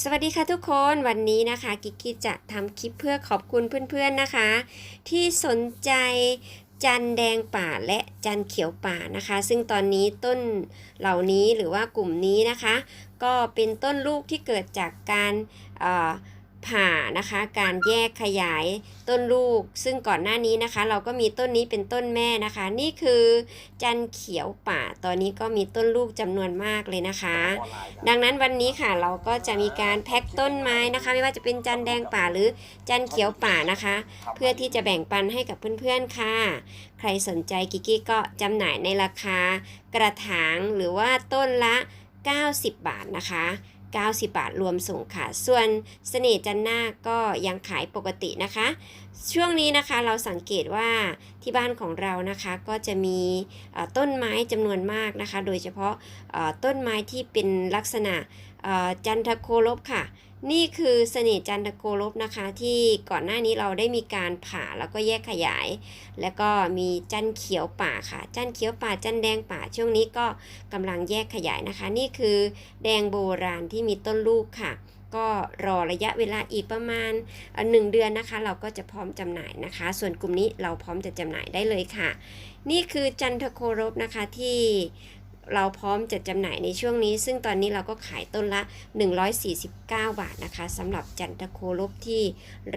สวัสดีค่ะทุกคนวันนี้นะคะกิกกี้จะทำคลิปเพื่อขอบคุณเพื่อนๆนะคะ ที่สนใจจันแดงป่าและจันเขียวป่านะคะ ซึ่งตอนนี้ต้นเหล่านี้หรือว่ากลุ่มนี้นะคะ ก็เป็นต้นลูกที่เกิดจากการ ผ่านะคะการแยกขยายต้นลูก ซึ่งก่อนหน้านี้นะคะ เราก็มีต้นนี้เป็นต้นแม่นะคะ นี่คือจันเขียวป่าตอนนี้ก็มีต้นลูกจำนวนมากเลยนะคะ ดังนั้นวันนี้ค่ะเราก็จะมีการแพ็คต้นไม้นะคะ ไม่ว่าจะเป็นจันแดงป่าหรือจันเขียวป่านะคะ เพื่อที่จะแบ่งปันให้กับเพื่อนๆค่ะ ใครสนใจกิกกี้ก็จำหน่ายในราคากระถางหรือว่าต้นละ 90 บาทนะคะ 90 บาทรวมส่งค่ะ ส่วนเสน่ห์จันนาก็ยังขายปกตินะคะ ช่วงนี้นะคะเราสังเกตว่าที่บ้านของเรานะคะก็จะมีต้นไม้จำนวนมากนะคะ โดยเฉพาะต้นไม้ที่เป็นลักษณะจันทโคลบค่ะ นี่คือเสน่ห์จันทโคลบนะคะ ที่ก่อนหน้านี้เราได้มีการผ่าแล้วก็แยกขยาย แล้วก็มีจันเขียวป่าค่ะ จันเขียวป่าจันแดงป่าช่วงนี้ก็กำลังแยกขยายนะคะ นี่คือแดงโบราณที่ที่มีต้นลูกค่ะ ก็รอระยะเวลาอีกประมาณเอ่อหนึ่งเดือนนะคะ เราก็จะพร้อมจำหน่ายนะคะ ส่วนกลุ่มนี้เราพร้อมจะจำหน่ายได้เลยค่ะ นี่คือจันทโครบนะคะที่เราพร้อมจะจำหน่ายในช่วงนี้ ซึ่งตอนนี้เราก็ขายต้นละ 149 บาทนะคะสำหรับจันทโครบที่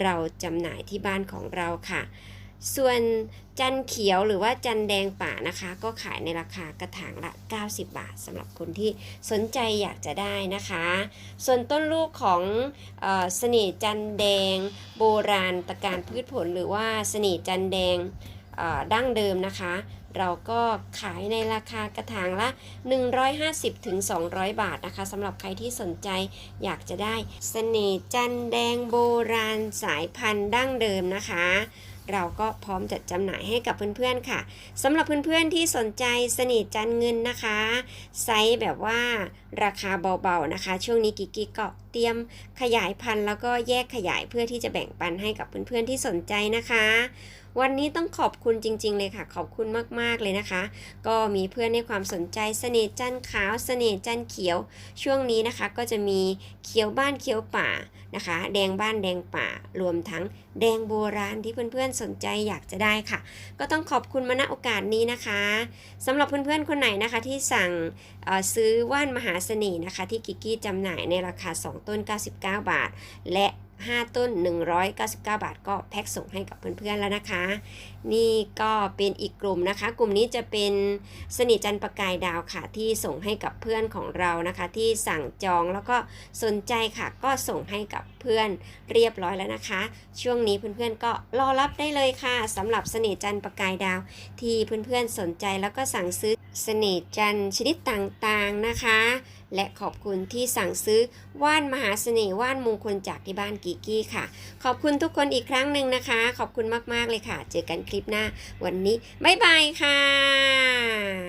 เราจำหน่ายที่บ้านของเราค่ะ ส่วนจันเขียวหรือว่าจันแดงป่านะคะ ก็ขายในราคากระถางละ 90 บาทสำหรับคนที่สนใจอยากจะได้นะคะ ส่วนต้นลูกของเออสน่ห์จันแดง โบราณตะการพืชผลหรือว่าเสน่ห์จันแดงดั้งเดิมนะคะ เราก็ขายในราคากระถางละ 150ถึง200 บาทนะคะสำหรับใครที่สนใจอยากจะได้เสน่ห์จันแดงโบราณสายพันธุ์ดั้งเดิมนะคะ เราก็พร้อมจัดจำหน่ายให้กับเพื่อนๆค่ะสำหรับเพื่อนๆที่สนใจสนิทจันเงินนะคะ ไซส์แบบว่าราคาเบาๆนะคะ ช่วงนี้กิกกิก็เตรียมขยายพันธุ์แล้วก็แยกขยายเพื่อที่จะแบ่งปันให้กับเพื่อนๆที่สนใจนะคะ วันนี้ต้องขอบคุณจริง ๆ เลยค่ะ ขอบคุณมากๆเลยนะคะ ก็มีเพื่อนให้ความสนใจเสน่ห์จันขาวเสน่ห์จันเขียว ช่วงนี้นะคะก็จะมีเขียวบ้านเขียวป่านะคะ แดงบ้านแดงป่ารวมทั้งแดงโบราณที่เพื่อนๆสนใจอยากจะได้ค่ะ ก็ต้องขอบคุณมาณโอกาสนี้นะคะสำหรับเพื่อนๆคนไหนนะคะที่สั่งซื้อว่านมหาเสน่ห์นะคะ ที่กิกกี้จำหน่ายในราคา2 ต้น 99 บาท และ 5 ต้น 199 บาท ก็แพ็คส่งให้กับเพื่อนๆแล้วนะคะ นี่ก็เป็นอีกกลุ่มนะคะ กลุ่มนี้จะเป็นสนิทจันประกายดาวค่ะที่ส่งให้กับเพื่อนของเรานะคะ ที่สั่งจองแล้วก็สนใจค่ะ ก็ส่งให้กับเพื่อนเรียบร้อยแล้วนะคะ ช่วงนี้เพื่อนๆก็รอรับได้เลยค่ะสำหรับเสน่ห์จันประกายดาว ที่เพื่อนๆสนใจแล้วก็สั่งซื้อเสน่ห์จันชนิดต่างๆนะคะ และขอบคุณที่สั่งซื้อว่านมหาเสน่ห์ว่านมงคลจากที่บ้านกิกกี้ค่ะ ขอบคุณทุกคนอีกครั้งหนึ่งนะคะ ขอบคุณมากๆเลยค่ะ เจอกันคลิปหน้า วันนี้บ๊ายบายค่ะ